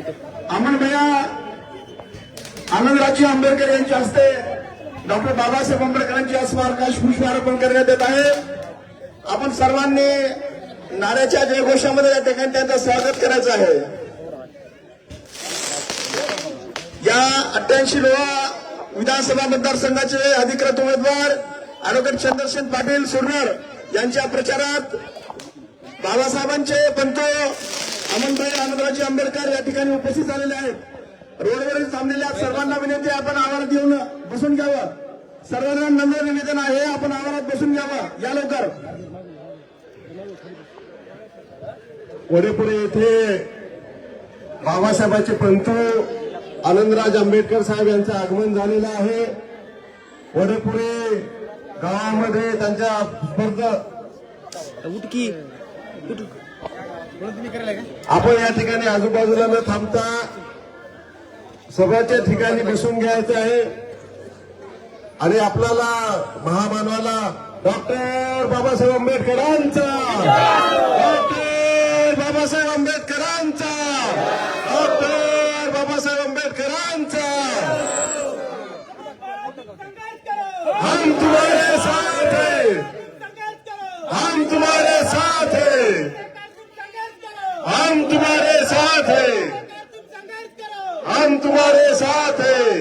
इथं. अमनभैया आनंदराजी आंबेडकर यांच्या हस्ते डॉक्टर बाबासाहेब आंबेडकरांच्या स्मारकास पुष्पार्पण करण्यात येत आहे. आपण सर्वांनी नाऱ्याच्या जयघोषामध्ये या ठिकाणी त्यांचं स्वागत करायचं आहे. या अठ्ठ्याऐंशी लोहा विधानसभा मतदारसंघाचे अधिकृत उमेदवार अॅडव्होकेट चंद्रसेन पाटील सुरनर यांच्या प्रचारात बाबासाहेबांचे पंतो अमनभाई आनंदराजी आंबेडकर या ठिकाणी उपस्थित झालेले आहेत. रोडवरील थांबलेल्या सर्वांना विनंती आपण आवारात येऊन बसून घ्यावं. सर्वांना नम्र निवेदन आहे आपण आवारात बसून घ्यावं. या लवकर. वडेपुरे येथे बाबासाहेबांचे पंत आनंदराज आंबेडकर साहेब यांचं आगमन झालेलं आहे. वडेपुरे गावामध्ये त्यांच्या स्पर्ध उठकी आपण या ठिकाणी आजूबाजूला न थांबता सभाच्या ठिकाणी बसून घ्यायचं आहे. आणि आपल्याला महामानवाला डॉक्टर बाबासाहेब आंबेडकरांचा. डॉक्टर बाबासाहेब आंबेडकरांचा. डॉक्टर बाबासाहेब आंबेडकरांचा. हम तुम्हारे साथ हैं. हम तुम्हारे साथ हैं। हम तुम्हारे साथ हैं। हम तुम्हारे साथ हैं।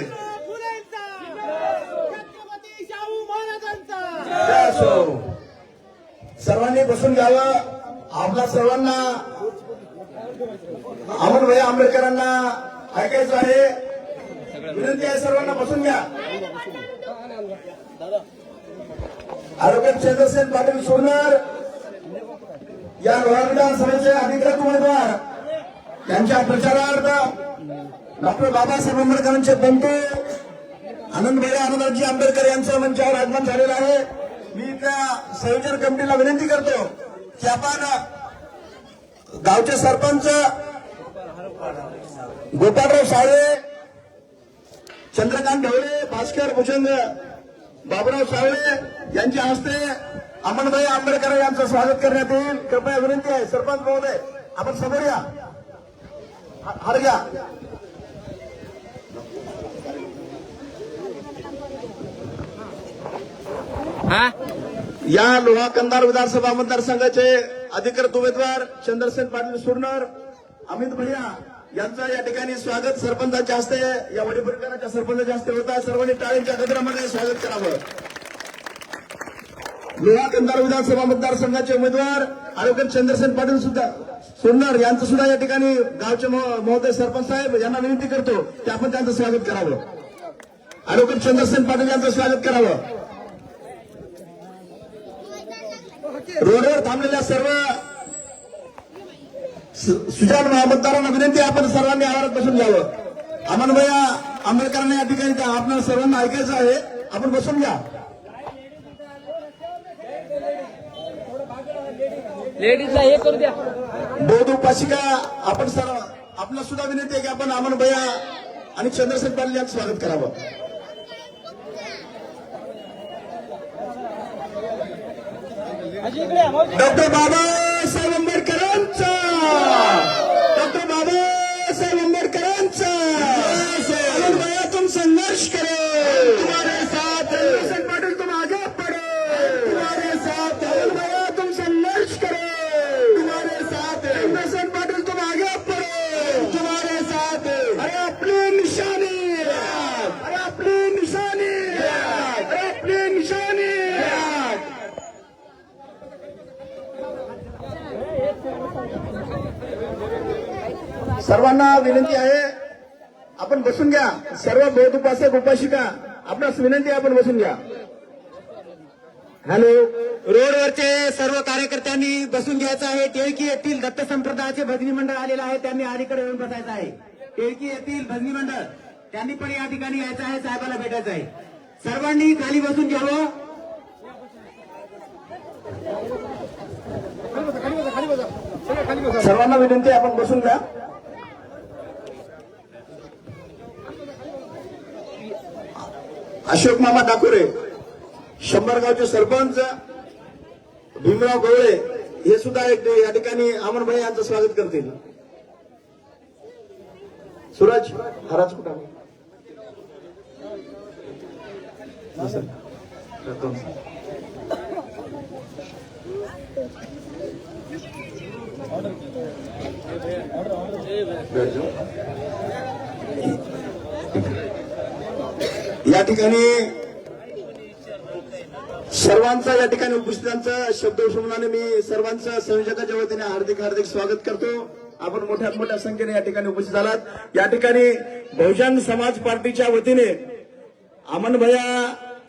सर्वांनी बसून घ्यावं. आपल्या सर्वांना अमनभाई आंबेडकरांना ऐकायचं आहे. विनंती आहे सर्वांना बसून घ्या. आरोग्य चंद्रसेन पाटील सोनर या लोहा विधानसभेचे अधिकृत उमेदवार. त्यांच्या प्रचारार्थ डॉक्टर बाबासाहेब आंबेडकरांचे बंधू आनंदभाई आनंदराजी आंबेडकर यांचं मंचावर आगमन झालेलं आहे. मी त्या संयोजन कमिटीला विनंती करतो की आपण गावचे सरपंच गोपाळराव साळे चंद्रकांत ढवळे भास्कर भुजंग बाबुराव सावळे यांच्या हस्ते अमनभाई आंबेडकर यांचं स्वागत करण्यात येईल. कृपया विनंती आहे सरपंच महोदय आपण समोर या. हार घ्या. हा? या लोहा कंधार विधानसभा मतदारसंघाचे अधिकृत उमेदवार चंद्रसेन पाटील सुरनर अमित भैया यांचं या ठिकाणी स्वागत सरपंचाच्या हस्ते या वडीपरिवाराच्या सरपंचाच्या हस्ते होत आहे. सर्वांनी टाळेंच्या गजरामध्ये स्वागत करावं. लोहा कंधार विधानसभा मतदारसंघाचे उमेदवार आरोग्य चंद्रसेन पाटील सुद्धा सुरनर यांचं सुद्धा या ठिकाणी गावचे महोदय सरपंच साहेब यांना विनंती करतो की आपण त्यांचं स्वागत करावं. आरोग्य चंद्रसेन पाटील यांचं स्वागत करावं. रोडवर थांबलेल्या सर्व सुजान मतदारांना विनंती आपण सर्वांनी आवारात बसून घ्यावं. अमनभैया आंबेडकरांना या ठिकाणी आपल्याला सर्वांना ऐकायचं आहे. आपण बसून घ्या. लेडीजला हे करू द्या. बौद्ध उपासिका आपण सर्व आपल्याला सुद्धा विनंती आहे की आपण अमनभैया आणि चंद्रसेन पाटील यांचं स्वागत करावं. डॉक्टर बाबासाहेब आंबेडकरांचा डॉक्टर बाबासाहेब आंबेडकरांचा. संघर्ष करो. सर्वांना विनंती आहे आपण बसून घ्या. सर्व बौद्ध उपासक उपासिका आपणास विनंती आहे आपण बसून घ्या. हॅलो. रोडवरचे सर्व कार्यकर्त्यांनी बसून घ्यायचं आहे. टिळकी येथील दत्त संप्रदायाचे भजनी मंडळ आलेलं आहे. त्यांनी अलीकडे येऊन बसायचं आहे. टिळकी येथील भजनी मंडळ त्यांनी पण या ठिकाणी यायचं आहे साहेबाला भेटायचं आहे. सर्वांनी खाली बसून घ्यावं. सर्वांना विनंती आपण बसून घ्या. अशोक मामा डाकुरे शंभर गावचे सरपंच भीमराव गवळे हे सुद्धा एक या ठिकाणी अमनभाई यांचं स्वागत करतील सूरज हराज कुठं you. या ठिकाणी सर्वांचा या ठिकाणी उपस्थितांचा शब्द उस्मानाने मी सर्वांचं संयोजकाच्या वतीने हार्दिक हार्दिक स्वागत करतो. आपण मोठ्या मोठ्या संख्येने या ठिकाणी उपस्थित आलात. या ठिकाणी बहुजन समाज पार्टीच्या वतीने अमनभया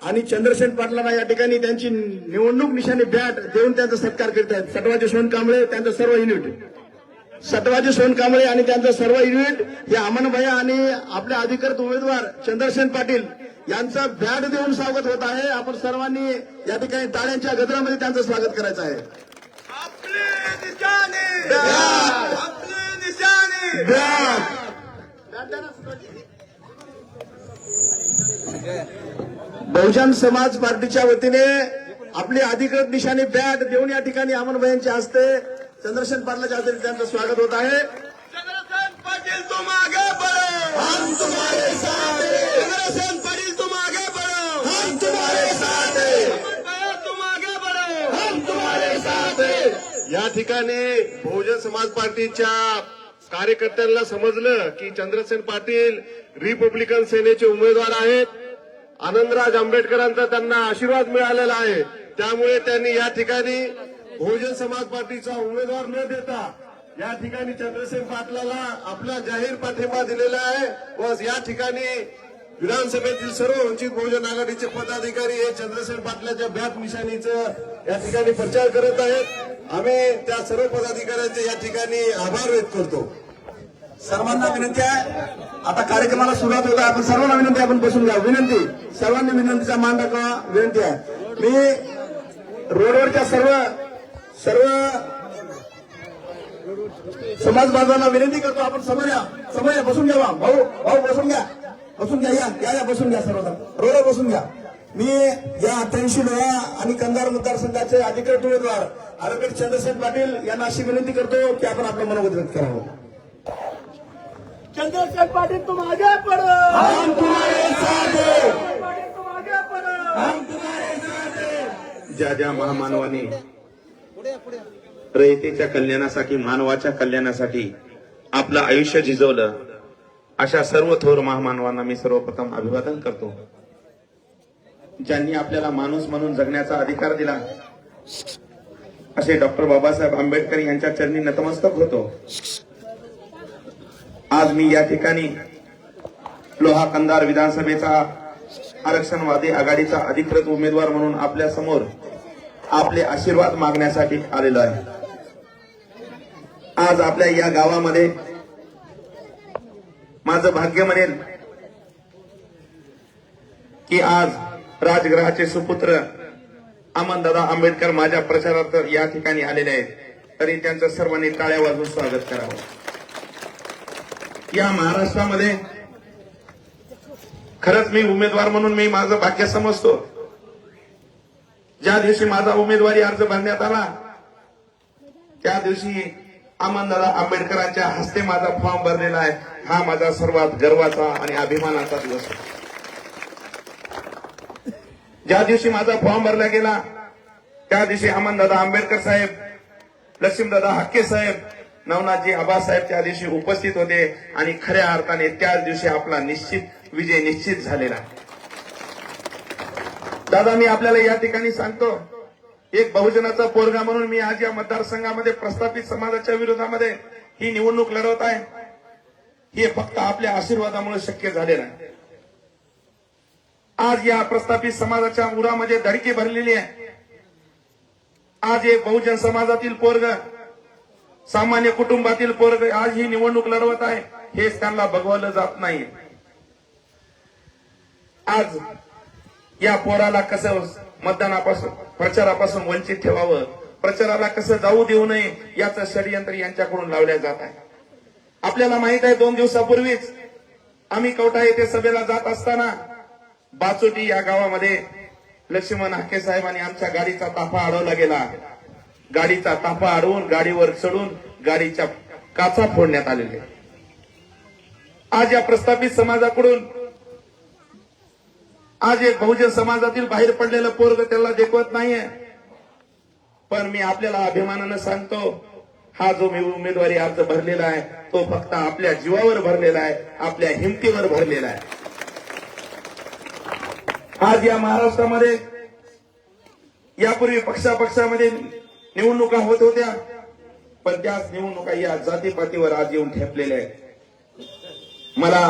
आणि चंद्रसेन पाटलांना या ठिकाणी त्यांची निवडणूक निशाणी बॅट देऊन त्यांचा सत्कार करीत आहेत. सटवा जशवंत कांबळे त्यांचं सर्व युनिट. सटवाजी सोन कांबळे आणि त्यांचं सर्व युनिट हे अमन भैया आणि आपले अधिकृत उमेदवार चंद्रसेन पाटील यांचं बॅट देऊन स्वागत होत आहे. आपण सर्वांनी या ठिकाणी टाळ्यांच्या गजरामध्ये त्यांचं स्वागत करायचं आहे. बहुजन समाज पार्टीच्या वतीने आपली अधिकृत निशाणी बॅट देऊन या ठिकाणी अमन यांच्या हस्ते चंद्रसेन पाटलाच्या हस्ते त्यांचं स्वागत होत आहे. चंद्रसेन पाटील तुम आगे बढ़ो हम तुम्हारे साथ हैं. चंद्रसेन पाटील तुम आगे बढ़ो हम तुम्हारे साथ हैं. तुम आगे बढ़ो हम तुम्हारे साथ हैं. या ठिकाणी बहुजन समाज पार्टीच्या कार्यकर्त्यांना समजलं की चंद्रसेन पाटील रिपब्लिकन सेनेचे उमेदवार आहेत. आनंदराज आंबेडकरांचा त्यांना आशीर्वाद मिळालेला आहे. त्यामुळे त्यांनी या ठिकाणी बहुजन समाज पार्टीचा उमेदवार न देता या ठिकाणी चंद्रसेन पाटलाला आपला जाहीर पाठिंबा दिलेला आहे. व या ठिकाणी विधानसभेतील सर्व वंचित बहुजन आघाडीचे पदाधिकारी हे चंद्रसेन पाटलाच्या बॅट निशाणीचं या ठिकाणी प्रचार करत आहेत. आम्ही त्या सर्व पदाधिकाऱ्यांचे या ठिकाणी आभार व्यक्त करतो. सर्वांना विनंती आहे. आता कार्यक्रमाला सुरुवात होत आपण सर्वांना विनंती आपण बसून घ्या विनंती सर्वांनी विनंतीचा मान राखावा विनंती आहे. मी रोडवरच्या सर्व सर्व समाज बांधवांना विनंती करतो आपण समोर या. समोर या बसून घ्या. भाऊ भाऊ बसून घ्या. बसून घ्या या या या बसून घ्या सर्वजण. रोडवर बसून घ्या. मी या अठ्ठ्याऐंशी लोहा आणि कंधार मतदारसंघाचे अधिकृत उमेदवार ॲडव्होकेट चंद्रसेन पाटील यांना अशी विनंती करतो की आपण आपलं मनोगत व्यक्त करावं. चंद्रशेखर पाटिल तुम आगे बढ़ो हम तुम्हारे साथ हैं. पाटिल तुम आगे बढ़ो हम तुम्हारे साथ हैं. ज्या ज्या महामानवाने रयतेच्या कल्याणासाठी मानवाच्या कल्याणासाठी आपलं आयुष्य झिजवलं अशा सर्व थोर महामानवांना मी सर्वप्रथम अभिवादन करतो. ज्यांनी आपल्याला माणूस म्हणून जगण्याचा अधिकार दिला असे डॉक्टर बाबासाहेब आंबेडकर यांच्या चरणी नतमस्तक होतो. आज मी या ठिकाणी लोहा कंदार विधानसभेचा आरक्षणवादी आघाडीचा अधिकृत उमेदवार म्हणून आपल्यासमोर आपले आशीर्वाद मागण्यासाठी आलेलो आहे. आज आपल्या या गावामध्ये माझं भाग्य म्हणेल की आज राजगृहाचे सुपुत्र अमनदादा आंबेडकर माझ्या प्रचारार्थ या ठिकाणी आलेले आहेत. तरी त्यांचं सर्वांनी टाळ्या वाजून स्वागत करावं. या महाराष्ट्रामध्ये खरंच मी उमेदवार म्हणून मी माझं भाग्य समजतो. ज्या दिवशी माझा उमेदवारी अर्ज भरण्यात आला त्या दिवशी अमनदादा आंबेडकरांच्या हस्ते माझा फॉर्म भरलेला आहे हा माझा सर्वात गर्वाचा आणि अभिमानाचा दिवस आहे. ज्या दिवशी माझा फॉर्म भरला गेला त्या दिवशी अमनदादा आंबेडकर साहेब लक्ष्मीदादा हक्के साहेब नवनाथजी आबासाहेब त्या दिवशी उपस्थित होते आणि खऱ्या अर्थाने त्याच दिवशी आपला निश्चित विजय निश्चित झालेला आहे. दादा मी आपल्याला या ठिकाणी सांगतो एक बहुजनाचा पोरगा म्हणून मी आज या मतदारसंघामध्ये प्रस्थापित समाजाच्या विरोधामध्ये ही निवडणूक लढवत आहे. हे फक्त आपल्या आशीर्वादामुळे शक्य झालेलं आहे. आज या प्रस्थापित समाजाच्या उरामध्ये धडकी भरलेली आहे. आज एक बहुजन समाजातील पोरग सामान्य कुटुंबातील पोरग आज ही निवडणूक लढवत आहे हेच त्यांना बघवलं जात नाही. आज या पोराला कसं मतदानापासून प्रचारापासून वंचित ठेवावं? प्रचाराला कसं जाऊ देऊ नये? याचं षडयंत्र यांच्याकडून लावल्या जात आहे. आपल्याला माहीत आहे दोन दिवसापूर्वीच आम्ही कवटा येथे सभेला जात असताना बाचोटी या गावामध्ये लक्ष्मण हाके साहेबांनी आमच्या गाडीचा ताफा अडवला गेला. गाडीचा ताफा अडवून गाडीवर चढून गाडीच्या काचा फोडण्यात आलेले. आज या प्रस्थापित समाजाकडून आज एक बहुजन समाजातील बाहेर पडलेलं पोरग त्याला देखवत नाहीये. पण मी आपल्याला अभिमानानं सांगतो हा जो मी उमेदवारी अर्ज भरलेला आहे तो फक्त आपल्या जीवावर भरलेला आहे आपल्या हिमतीवर भरलेला आहे. आज या महाराष्ट्रामध्ये यापूर्वी पक्षापक्षामध्ये निवडणुका होत होत्या पण त्याच निवडणुका या जातीपातीवर आज येऊन ठेपलेल्या आहेत. मला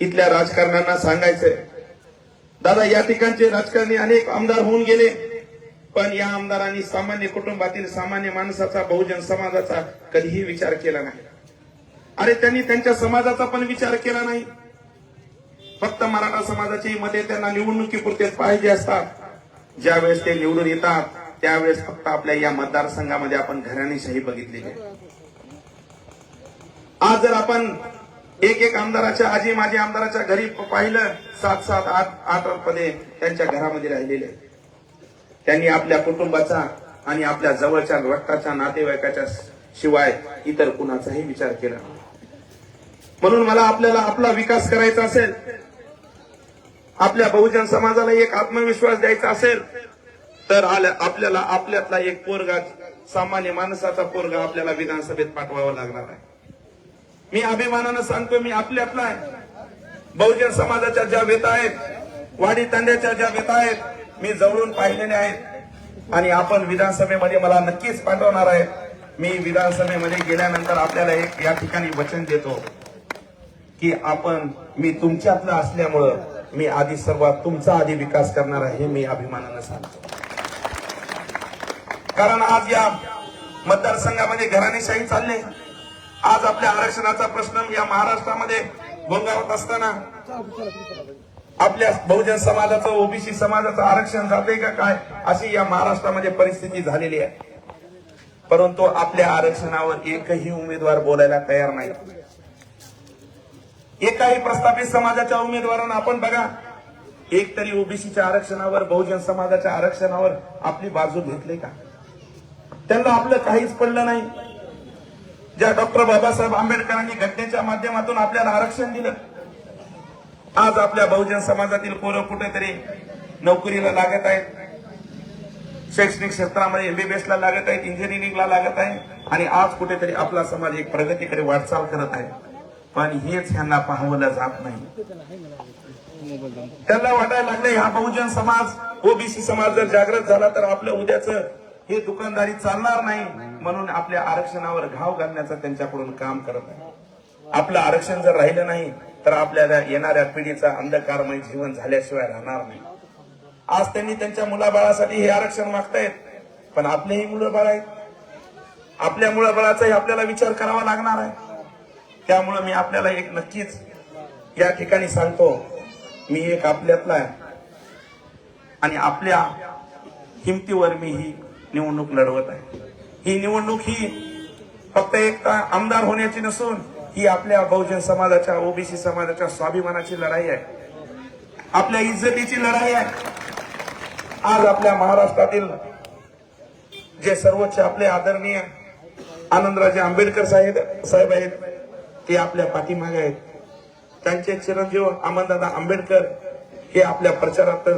इथल्या राजकारण्यांना सांगायचंय दादा या ठिकाणचे राजकारणी अनेक आमदार होऊन गेले. पण या आमदारांनी सामान्य कुटुंबातील सामान्य माणसाचा बहुजन समाजाचा कधीही विचार केला नाही. अरे त्यांनी त्यांच्या समाजाचा पण विचार केला नाही. फक्त मराठा समाजाची मते त्यांना निवडणुकीपुरतेच पाहिजे असतात. ज्यावेळेस ते निवडून येतात त्यावेळेस फक्त आपल्या या मतदारसंघामध्ये आपण घराणीशाही बघितलेली आहे. आज जर आपण एक एक आमदाराच्या आजी माझी आमदाराच्या घरी पाहिलं सात सात आठ आठ पदे त्यांच्या घरामध्ये राहिलेले. त्यांनी आपल्या कुटुंबाचा आणि आपल्या जवळच्या रक्ताच्या नातेवाईकाच्या शिवाय इतर कुणाचाही विचार केला. म्हणून मला आपल्याला आपला विकास करायचा असेल आपल्या बहुजन समाजाला एक आत्मविश्वास द्यायचा असेल तर आपल्याला आपल्यातला एक पोरगा सामान्य माणसाचा पोरगा आपल्याला विधानसभेत पाठवावा लागणार आहे. मी अभिमानानं सांगतो मी आपल्यातला आहे. बहुजन समाजाच्या ज्या वेता आहेत वाडी तांड्याच्या ज्या वेता आहेत मी जवळून पाहिलेल्या आहेत. आणि आपण विधानसभेमध्ये मला नक्कीच पाठवणार आहे मी विधानसभेमध्ये गेल्यानंतर आपल्याला एक या ठिकाणी वचन देतो की आपण मी तुमच्यातलं असल्यामुळं मी आधी सर्वात तुमचा आधी विकास करणार आहे हे मी अभिमानानं सांगतो. कारण आज या मतदारसंघामध्ये घराणेशाही चालले आज आपल्या आरक्षणाचा प्रश्न या महाराष्ट्रामध्ये गोंगावत असताना आपल्या बहुजन समाजाचं ओबीसी समाजाचं आरक्षण जाते का काय अशी या महाराष्ट्रामध्ये परिस्थिती झालेली आहे. परंतु आपल्या आरक्षणावर एकही उमेदवार बोलायला तयार नाही. एकाही प्रस्थापित समाजाच्या उमेदवारांना आपण बघा एक तरी ओबीसीच्या आरक्षणावर बहुजन समाजाच्या आरक्षणावर आपली बाजू घेतली का? त्यांना आपलं काहीच पडलं नाही. ज्या डॉक्टर बाबासाहेब आंबेडकरांनी घटनेच्या माध्यमातून आपल्याला आरक्षण दिलं आज आपल्या बहुजन समाजातील पोरं कुठेतरी नोकरीला लागत आहेत. शैक्षणिक क्षेत्रामध्ये एमबीबीएस ला लागत आहेत इंजिनिअरिंगला लागत आहे आणि आज कुठेतरी आपला समाज एक प्रगतीकडे वाटचाल करत आहे. पण हेच ह्यांना पाहवलं जात नाही. त्यांना वाटायला लागले हा बहुजन समाज ओबीसी समाज जर जागृत झाला तर आपलं उद्याच हे दुकानदारी चालणार नाही. म्हणून आपल्या आरक्षणावर घाव घालण्याचं त्यांच्याकडून काम करत आहे. आपलं आरक्षण जर राहिलं नाही तर आपल्याला येणाऱ्या पिढीचा अंधकारमय जीवन झाल्याशिवाय राहणार नाही. आज त्यांनी त्यांच्या मुलाबाळासाठी हे आरक्षण मागतायत पण आपलेही मुलं बाळ आहेत. आपल्या मुलाबाळाचाही आपल्याला विचार करावा लागणार आहे. त्यामुळे मी आपल्याला एक नक्कीच या ठिकाणी सांगतो मी एक आपल्यातला आहे. आणि आपल्या हिमतीवर मी ही निवडणूक लढवत आहे. ही निवडणूक ही फक्त एक आमदार होण्याची नसून ही आपल्या बहुजन समाजाच्या ओबीसी समाजाच्या स्वाभिमानाची लढाई आहे. आपल्या इज्जतीची लढाई आहे. आज आपल्या महाराष्ट्रातील जे सर्वोच्च आपले आदरणीय आनंदराजे आंबेडकर साहेब साहेब आहेत ते आपल्या पाठीमागे आहेत. त्यांचे चिरंजीव अमनदादा आंबेडकर हे आपल्या प्रचारात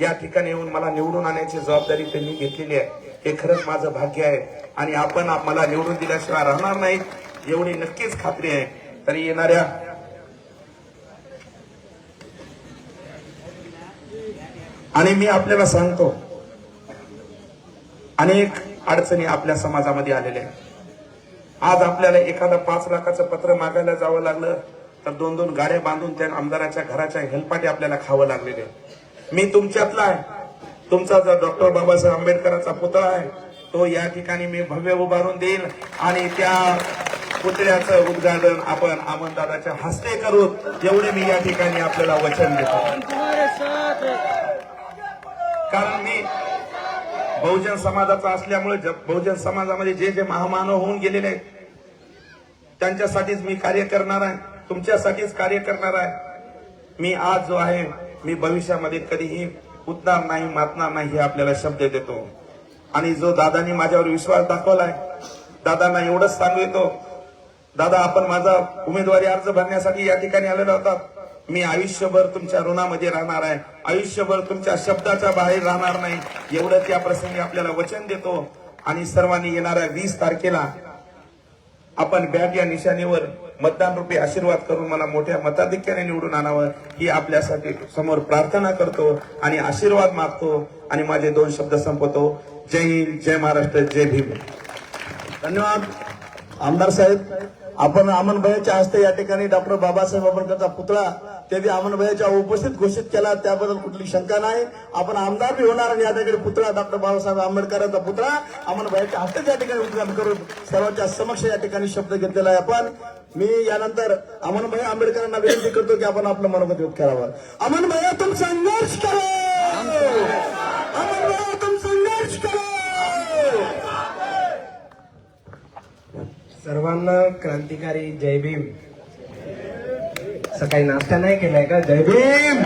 या ठिकाणी येऊन मला निवडून आणण्याची जबाबदारी त्यांनी घेतलेली आहे. हे खरंच माझं भाग्य आहे. आणि आपण मला निवडून दिल्याशिवाय राहणार नाही एवढी नक्कीच खात्री आहे. तरी येणाऱ्या आणि मी आपल्याला सांगतो अनेक अडचणी आपल्या समाजामध्ये आलेल्या आहेत. आज आपल्याला एखादा पाच लाखाचं पत्र मागायला जावं लागलं तर दोन दोन गाड्या बांधून त्या आमदाराच्या घराच्या हेलपाटे आपल्याला खावं लागलेले मी तुमच्यातला आहे. तुमचा जो डॉक्टर बाबासाहेब आंबेडकरांचा पुतळा आहे तो या ठिकाणी मी भव्य उभारून देईल आणि त्या पुतळ्याचं उद्घाटन आपण अमनदादाच्या हस्ते करू. एवढे मी या ठिकाणी आपल्याला वचन देतो. कारण मी बहुजन समाजाचा असल्यामुळे बहुजन समाजामध्ये जे जे महामानव होऊन गेलेले आहेत त्यांच्यासाठीच मी कार्य करणार आहे तुमच्यासाठीच कार्य करणार आहे. मी आज जो आहे मी भविष्यामध्ये कधीही उतणार नाही मातणार नाही हे आपल्याला शब्द देतो. आणि जो दादानी माझ्यावर विश्वास दाखवलाय दादांना एवढंच सांगू येतो दादा आपण माझा उमेदवारी अर्ज भरण्यासाठी या ठिकाणी आलेला होता मी आयुष्यभर तुमच्या ऋणामध्ये राहणार आहे. आयुष्यभर तुमच्या शब्दाच्या बाहेर राहणार नाही. एवढंच या प्रसंगी आपल्याला वचन देतो. आणि सर्वांनी येणाऱ्या वीस तारखेला आपण बॅग या निशाणीवर मतदान रूपी आशीर्वाद करून मला मोठ्या मताधिक्याने निवडून आणावं ही आपल्यासाठी समोर प्रार्थना करतो आणि आशीर्वाद मागतो आणि माझे दोन शब्द संपवतो. जय हिंद जय महाराष्ट्र जय भीम. धन्यवाद. आमदार साहेब आपण अमनभयाच्या हस्ते या ठिकाणी डॉक्टर बाबासाहेब आंबेडकरचा पुतळा ते बी अमनभयाच्या उपस्थित घोषित केला त्याबद्दल कुठली शंका नाही. आपण आमदार बी होणार आणि या ठिकाणी पुतळा डॉक्टर बाबासाहेब आंबेडकरांचा पुतळा अमनभयाच्या हस्ते या ठिकाणी उद्घाटन करून सर्वांच्या समक्ष या ठिकाणी शब्द घेतलेला आहे आपण. मी यानंतर अमनभाई आंबेडकरांना विनंती करतो की आपण आपलं मनोगत व्यक्त करावं. अमनभाई आपण संघर्ष करो! अमनभाई आपण संघर्ष करो! सर्वांना क्रांतिकारी जय भीम. सकाळी नाश्ता नाही केलाय का? जय भीम!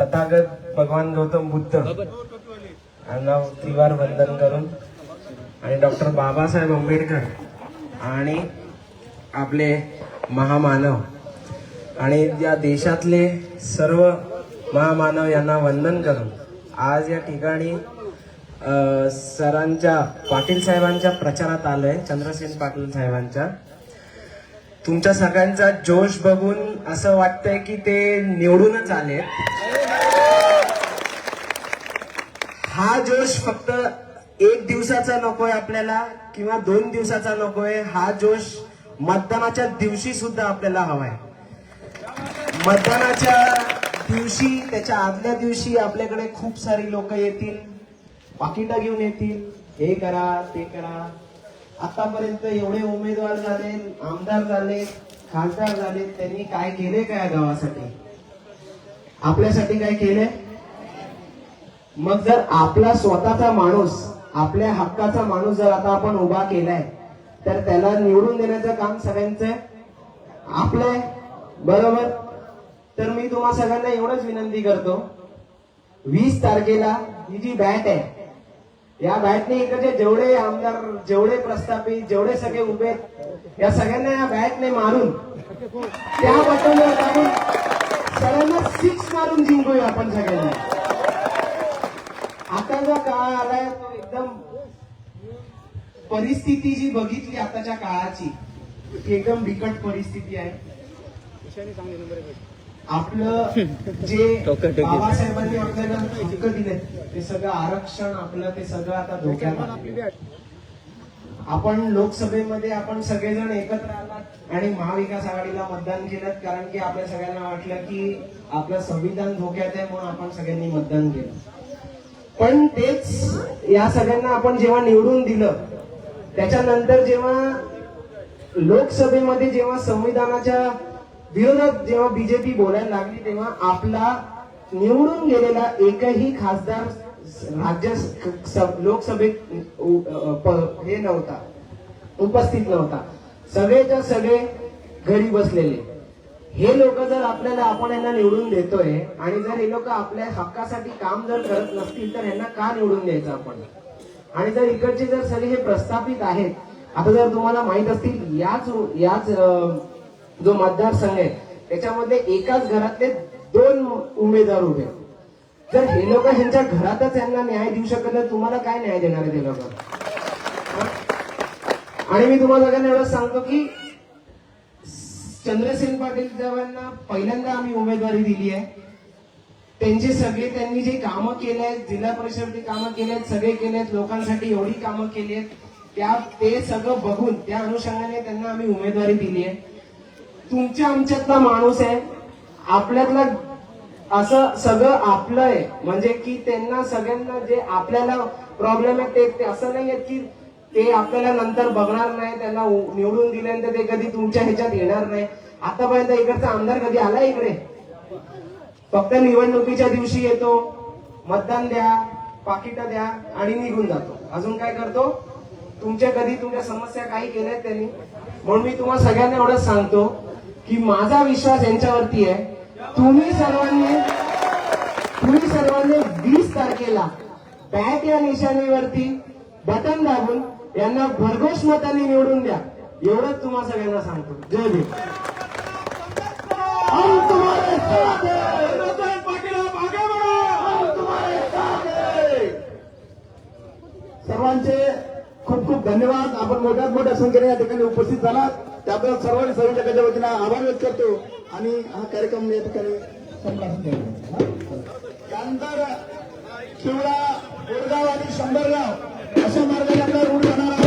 तथागत भगवान गौतम बुद्ध. यांना त्रिवार वंदन करून आणि डॉक्टर बाबासाहेब आंबेडकर. आणि आपले महामानव. आणि या देशातले सर्व महामानव यांना वंदन करून आज या ठिकाणी सरांच्या पाटील साहेबांच्या प्रचारात आलोय चंद्रसेन पाटील साहेबांच्या. तुमच्या सगळ्यांचा जोश बघून असं वाटतंय की ते निवडूनच आले हा जोश फक्त एक दिवसाचा नकोय आपल्याला किंवा दोन दिवसाचा नकोय हा जोश मतदानाच्या दिवशी सुद्धा आपल्याला हवाय. मतदानाच्या दिवशी त्याच्या आदल्या दिवशी आपल्याकडे खूप सारी लोक येतील पाकिटा घेऊन येतील. हे करा ते करा. आतापर्यंत एवढे उमेदवार झाले आमदार झाले खासदार झाले त्यांनी काय केले काय या गावासाठी? आपल्यासाठी काय केले मग जर आपला स्वतःचा माणूस आपल्या हक्काचा माणूस जर आता आपण उभा केलाय तर त्याला निवडून देण्याचं काम सगळ्यांचं आहे. आपलं आहे. बरोबर तर मी तुम्हा सगळ्यांना एवढंच विनंती करतो वीस तारखेला ही जी बॅट आहे या बॅटने इकडचे जेवढे आमदार जेवढे प्रस्थापित जेवढे सगळे उभे या सगळ्यांना या बॅटने मारून त्या बटनवर टाकून सगळ्यांना सिक्स मारून जिंकूया आपण सगळ्यांना आता जो काळ आलाय तो एकदम परिस्थिती जी बघितली आताच्या काळाची ती एकदम बिकट परिस्थिती आहे. आपलं जे बाबासाहेबांनी आपल्याला हक्क दिले ते सगळं आरक्षण आपलं ते सगळं आता धोक्यात. आपण लोकसभेमध्ये आपण सगळेजण एकत्र आलात आणि महाविकास आघाडीला मतदान केलं कारण की आपल्या सगळ्यांना वाटलं की आपलं संविधान धोक्यात आहे म्हणून आपण सगळ्यांनी मतदान केलं. पण तेच या सगळ्यांना आपण जेव्हा निवडून दिलं त्याच्यानंतर जेव्हा लोकसभेमध्ये जेव्हा संविधानाच्या विरोधात जेव्हा बीजेपी बोलायला लागली तेव्हा आपला निवडून गेलेला एकही खासदार राज्य लोकसभेत हे नव्हता उपस्थित नव्हता. सगळेच्या सगळे घरी बसलेले. हे लोक जर आपल्याला आपण यांना निवडून देतोय आणि जर हे लोक आपल्या हक्कासाठी काम जर करत नसतील तर यांना का निवडून द्यायचं आपण? आणि जर इकडचे जर सगळे हे प्रस्थापित आहेत आता जर तुम्हाला माहीत असतील याच याच जो मतदारसंघ आहे त्याच्यामध्ये एकाच घरातले दोन उमेदवार उभे जर हे लोक ह्यांच्या घरातच यांना न्याय देऊ शकत नाही तुम्हाला काय न्याय देणार आहे ते लोक? आणि मी तुम्हाला सगळ्यांना एवढं सांगतो की चंद्रसेन पाटील साहेबांना पहिल्यांदा आम्ही उमेदवारी दिली आहे. त्यांचे सगळे त्यांनी जे कामं केले आहेत जिल्हा परिषदची कामं केली आहेत सगळे केले आहेत लोकांसाठी एवढी कामं केली आहेत. त्या ते सगळं बघून त्या अनुषंगाने त्यांना आम्ही उमेदवारी दिली आहे. तुमच्या आमच्यातला माणूस आहे. आपल्यातला असं सगळं आपलं आहे. म्हणजे की त्यांना सगळ्यांना जे आपल्याला प्रॉब्लेम आहे ते- असं नाही आहेत की ते आपल्याला नंतर बघणार नाही त्यांना निवडून दिल्यानंतर ते कधी तुमच्या ह्याच्यात येणार नाही. आतापर्यंत इकडचा आमदार कधी आला इकडे? फक्त निवडणुकीच्या दिवशी येतो मतदान द्या पाकिट द्या आणि निघून जातो. अजून काय करतो? तुमच्या कधी तुमच्या समस्या काही केल्यात त्यांनी? म्हणून मी तुम्हाला सगळ्यांना एवढंच सांगतो की माझा विश्वास यांच्यावरती आहे. तुम्ही सर्वांनी तुम्ही सर्वांनी वीस तारखेला बॅट या निशाणीवरती बटन दाबून यांना भरघोस मतांनी निवडून द्या. एवढंच तुम्हाला सगळ्यांना सांगतो. जय भीम. हम तुम्हारे साथ हैं. चंद्रसेन पाटील आप आगे बढ़ो. हम तुम्हारे साथ हैं. सर्वांचे खूप खूप धन्यवाद. आपण मोठ्यात मोठ्या संख्येने या ठिकाणी उपस्थित झालात. त्याबद्दल सर्वांनी संयोजकाच्या वतीनं आभार व्यक्त करतो. आणि हा कार्यक्रम या ठिकाणी त्यानंतर शिवडा बोरगाव आणि शंभरगाव. अशा मार्गाने आपला रोड